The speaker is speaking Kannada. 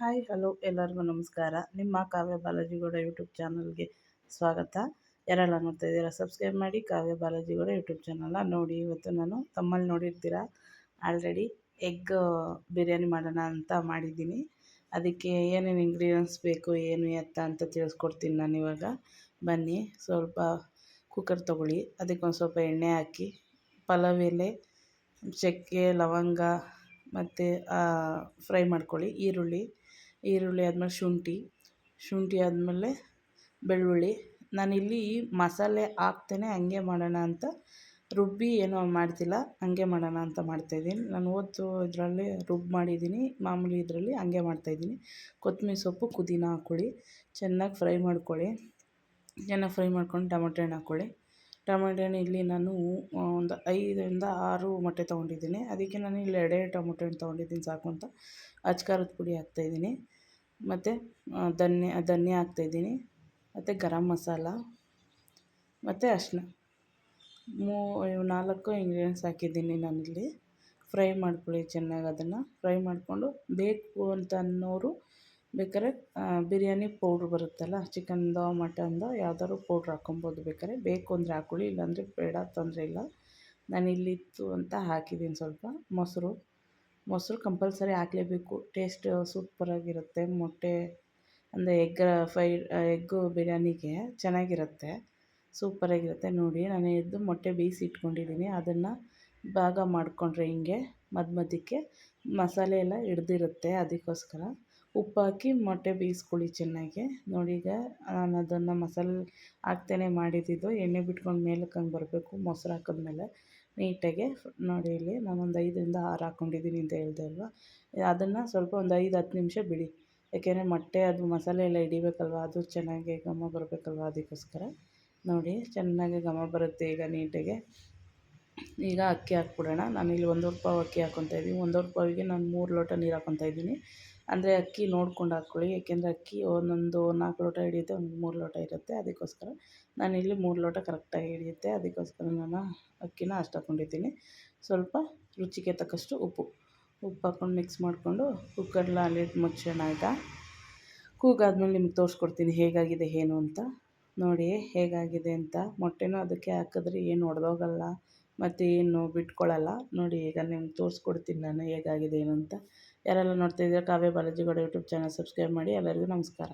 ಹಾಯ್, ಹಲೋ, ಎಲ್ಲರಿಗೂ ನಮಸ್ಕಾರ. ನಿಮ್ಮ ಕಾವ್ಯ ಬಾಲಾಜಿಗೌಡ ಯೂಟ್ಯೂಬ್ ಚಾನಲ್ಗೆ ಸ್ವಾಗತ. ಯಾರೆಲ್ಲ ನೋಡ್ತಾ ಇದ್ದೀರಾ, ಸಬ್ಸ್ಕ್ರೈಬ್ ಮಾಡಿ ಕಾವ್ಯ ಬಾಲಾಜಿಗೌಡ ಯೂಟ್ಯೂಬ್ ಚಾನಲ್ನ ನೋಡಿ. ಇವತ್ತು ನಾನು ತಮ್ಮಲ್ಲಿ ನೋಡಿರ್ತೀರ? ಆಲ್ರೆಡಿ ಎಗ್ ಬಿರಿಯಾನಿ ಮಾಡೋಣ ಅಂತ ಮಾಡಿದ್ದೀನಿ. ಅದಕ್ಕೆ ಏನೇನು ಇಂಗ್ರೀಡಿಯೆಂಟ್ಸ್ ಬೇಕು, ಏನು ಎತ್ತ ಅಂತ ತಿಳಿಸ್ಕೊಡ್ತೀನಿ ನಾನು ಇವಾಗ. ಬನ್ನಿ, ಸ್ವಲ್ಪ ಕುಕ್ಕರ್ ತೊಗೊಳ್ಳಿ. ಅದಕ್ಕೊಂದು ಸ್ವಲ್ಪ ಎಣ್ಣೆ ಹಾಕಿ, ಪಲಾವ್ ಎಲೆ, ಚಕ್ಕೆ, ಲವಂಗ ಮತ್ತು ಫ್ರೈ ಮಾಡ್ಕೊಳ್ಳಿ. ಈರುಳ್ಳಿ ಈರುಳ್ಳಿ ಆದಮೇಲೆ ಶುಂಠಿ ಶುಂಠಿ ಆದಮೇಲೆ ಬೆಳ್ಳುಳ್ಳಿ. ನಾನಿಲ್ಲಿ ಮಸಾಲೆ ಹಾಕ್ತೇನೆ, ಹಂಗೆ ಮಾಡೋಣ ಅಂತ. ರುಬ್ಬಿ ಏನೋ ಮಾಡ್ತಿಲ್ಲ, ಹಂಗೆ ಮಾಡೋಣ ಅಂತ ಮಾಡ್ತಾಯಿದ್ದೀನಿ ನಾನು ಓದು ಇದರಲ್ಲಿ ರುಬ್ಬಿ ಮಾಡಿದ್ದೀನಿ, ಮಾಮೂಲಿ ಇದರಲ್ಲಿ ಹಂಗೆ ಮಾಡ್ತಾಯಿದ್ದೀನಿ ಕೊತ್ತಂಬರಿ ಸೊಪ್ಪು, ಪುದೀನ ಹಾಕ್ಕೊಳ್ಳಿ. ಚೆನ್ನಾಗಿ ಫ್ರೈ ಮಾಡ್ಕೊಳ್ಳಿ. ಚೆನ್ನಾಗಿ ಫ್ರೈ ಮಾಡ್ಕೊಂಡು ಟೊಮೆಟೊ ಹಣ್ಣು ಹಾಕ್ಕೊಳ್ಳಿ. ಟೊಮೆಟೊ ಹಣ್ಣು ಇಲ್ಲಿ ನಾನು ಒಂದು ಐದರಿಂದ ಆರು ಮೊಟ್ಟೆ ತೊಗೊಂಡಿದ್ದೀನಿ. ಅದಕ್ಕೆ ನಾನು ಇಲ್ಲಿ ಎರಡೇ ಟೊಮೊಟೊ ಹಣ್ಣು ತೊಗೊಂಡಿದ್ದೀನಿ, ಸಾಕು ಅಂತ. ಅಚ್ಕಾರದ ಪುಡಿ ಹಾಕ್ತಾಯಿದ್ದೀನಿ ಮತ್ತು ಧನ್ಯ ಧನ್ಯ ಹಾಕ್ತಾಯಿದ್ದೀನಿ ಮತ್ತು ಗರಂ ಮಸಾಲ, ಮತ್ತು ಅರಿಶ್ಣ. ಮೂ, ಇವು ನಾಲ್ಕು ಇಂಗ್ರೀಡಿಯೆಂಟ್ಸ್ ಹಾಕಿದ್ದೀನಿ ನಾನಿಲ್ಲಿ. ಫ್ರೈ ಮಾಡ್ಕೊಳ್ಳಿ ಚೆನ್ನಾಗಿ ಅದನ್ನು. ಫ್ರೈ ಮಾಡಿಕೊಂಡು ಬೇಕು ಅಂತ ಅನ್ನೋರು ಬೇಕಾದ್ರೆ ಬಿರಿಯಾನಿ ಪೌಡ್ರ್ ಬರುತ್ತಲ್ಲ, ಚಿಕನ್ದೋ, ಮಟನ್ದೋ ಯಾವ್ದಾದ್ರು ಪೌಡ್ರ್ ಹಾಕ್ಕೊಬೋದು ಬೇಕಾದ್ರೆ. ಬೇಕು ಅಂದರೆ ಹಾಕ್ಕೊಳ್ಳಿ, ಇಲ್ಲಾಂದರೆ ಬೇಡ, ತೊಂದರೆ ಇಲ್ಲ. ನಾನಿಲ್ಲಿತ್ತು ಅಂತ ಹಾಕಿದ್ದೀನಿ ಸ್ವಲ್ಪ ಮೊಸರು. ಮೊಸರು ಕಂಪಲ್ಸರಿ ಹಾಕ್ಲೇಬೇಕು. ಟೇಸ್ಟ್ ಸೂಪರಾಗಿರುತ್ತೆ. ಮೊಟ್ಟೆ, ಅಂದರೆ ಎಗ್ ಫ್ರೈ ಎಗ್ಗು ಬಿರಿಯಾನಿಗೆ ಚೆನ್ನಾಗಿರುತ್ತೆ. ಸೂಪರಾಗಿರುತ್ತೆ. ನೋಡಿ, ನಾನು ಎದ್ದು ಮೊಟ್ಟೆ ಬೇಯಿಸಿ ಇಟ್ಕೊಂಡಿದ್ದೀನಿ. ಅದನ್ನು ಭಾಗ ಮಾಡಿಕೊಂಡ್ರೆ ಹಿಂಗೆ ಮಧ್ಯ ಮಧ್ಯಕ್ಕೆ ಮಸಾಲೆ ಎಲ್ಲ ಹಿಡ್ದಿರುತ್ತೆ ಅದಕ್ಕೋಸ್ಕರ. ಉಪ್ಪು ಹಾಕಿ ಮೊಟ್ಟೆ ಬೇಯಿಸ್ಕೊಳ್ಳಿ ಚೆನ್ನಾಗಿ. ನೋಡಿ, ಈಗ ನಾನು ಅದನ್ನು ಮಸಾಲೆ ಹಾಕ್ತೇನೆ ಮಾಡಿದ್ದಿದ್ದು ಎಣ್ಣೆ ಬಿಟ್ಕೊಂಡು ಮೇಲಕ್ಕೆ ಹಂಗೆ ಬರಬೇಕು. ಮೊಸರು ಹಾಕಿದ್ಮೇಲೆ ನೀಟಾಗಿ ನೋಡಿ ಇಲ್ಲಿ ನಾನೊಂದು ಐದರಿಂದ ಆರು ಹಾಕ್ಕೊಂಡಿದ್ದೀನಿ ಅಂತ ಹೇಳಿದೆ ಅಲ್ವಾ? ಅದನ್ನು ಸ್ವಲ್ಪ ಒಂದು ಐದು, ಹತ್ತು ನಿಮಿಷ ಬಿಡಿ. ಯಾಕೆಂದರೆ ಮೊಟ್ಟೆ ಅದು ಮಸಾಲೆ ಎಲ್ಲ ಹಿಡಿಬೇಕಲ್ವಾ? ಅದು ಚೆನ್ನಾಗಿ ಘಮ ಬರಬೇಕಲ್ವಾ ಅದಕ್ಕೋಸ್ಕರ? ನೋಡಿ, ಚೆನ್ನಾಗಿ ಘಮ ಬರುತ್ತೆ ಈಗ ನೀಟಾಗಿ. ಈಗ ಅಕ್ಕಿ ಹಾಕ್ಬಿಡೋಣ. ನಾನಿಲ್ಲಿ ಒಂದೂವರೆ ಪಾವು ಅಕ್ಕಿ ಹಾಕ್ಕೊತಾ ಇದ್ದೀನಿ ಒಂದೂವರೆ ಪಾವಿಗೆ ನಾನು ಮೂರು ಲೋಟ ನೀರು ಹಾಕ್ಕೊತಾ ಇದ್ದೀನಿ ಅಂದರೆ ಅಕ್ಕಿ ನೋಡ್ಕೊಂಡು ಹಾಕ್ಕೊಳ್ಳಿ ಏಕೆಂದರೆ ಅಕ್ಕಿ ಒಂದೊಂದು ನಾಲ್ಕು ಲೋಟ ಹಿಡಿಯುತ್ತೆ, ಒಂದು ಮೂರು ಲೋಟ ಇರುತ್ತೆ. ಅದಕ್ಕೋಸ್ಕರ ನಾನಿಲ್ಲಿ ಮೂರು ಲೋಟ ಕರೆಕ್ಟಾಗಿ ಹಿಡಿಯುತ್ತೆ. ಅದಕ್ಕೋಸ್ಕರ ನಾನು ಅಕ್ಕಿನ ಅಷ್ಟು ಹಾಕ್ಕೊಂಡಿದ್ದೀನಿ ಸ್ವಲ್ಪ ರುಚಿಗೆ ತಕ್ಕಷ್ಟು ಉಪ್ಪು. ಉಪ್ಪು ಹಾಕ್ಕೊಂಡು ಮಿಕ್ಸ್ ಮಾಡಿಕೊಂಡು ಕುಕ್ಕರ್ನ ಲಿಡ್ ಮುಚ್ಚೋಣ ಆಯಿತಾ? ಕೂಗಾದ್ಮೇಲೆ ನಿಮ್ಗೆ ತೋರಿಸ್ಕೊಡ್ತೀನಿ ಹೇಗಾಗಿದೆ, ಏನು ಅಂತ. ನೋಡಿ ಹೇಗಾಗಿದೆ ಅಂತ. ಮೊಟ್ಟೆನೂ ಅದಕ್ಕೆ ಹಾಕಿದ್ರೆ ಏನು ಒಡೆದೋಗಲ್ಲ. ಮತ್ತು ಏನು ಬಿಟ್ಕೊಳ್ಳಲ್ಲ ನೋಡಿ ಈಗ ನಿಮ್ಗೆ ತೋರಿಸ್ಕೊಡ್ತೀನಿ ನಾನು ಹೇಗಾಗಿದೆ ಏನು ಅಂತ. ಯಾರೆಲ್ಲ ನೋಡ್ತಾಯಿದ್ದೀರ Kavya Balaji Gowda YouTube channel subscribe ಮಾಡಿ ಎಲ್ಲರಿಗೂ ನಮಸ್ಕಾರ.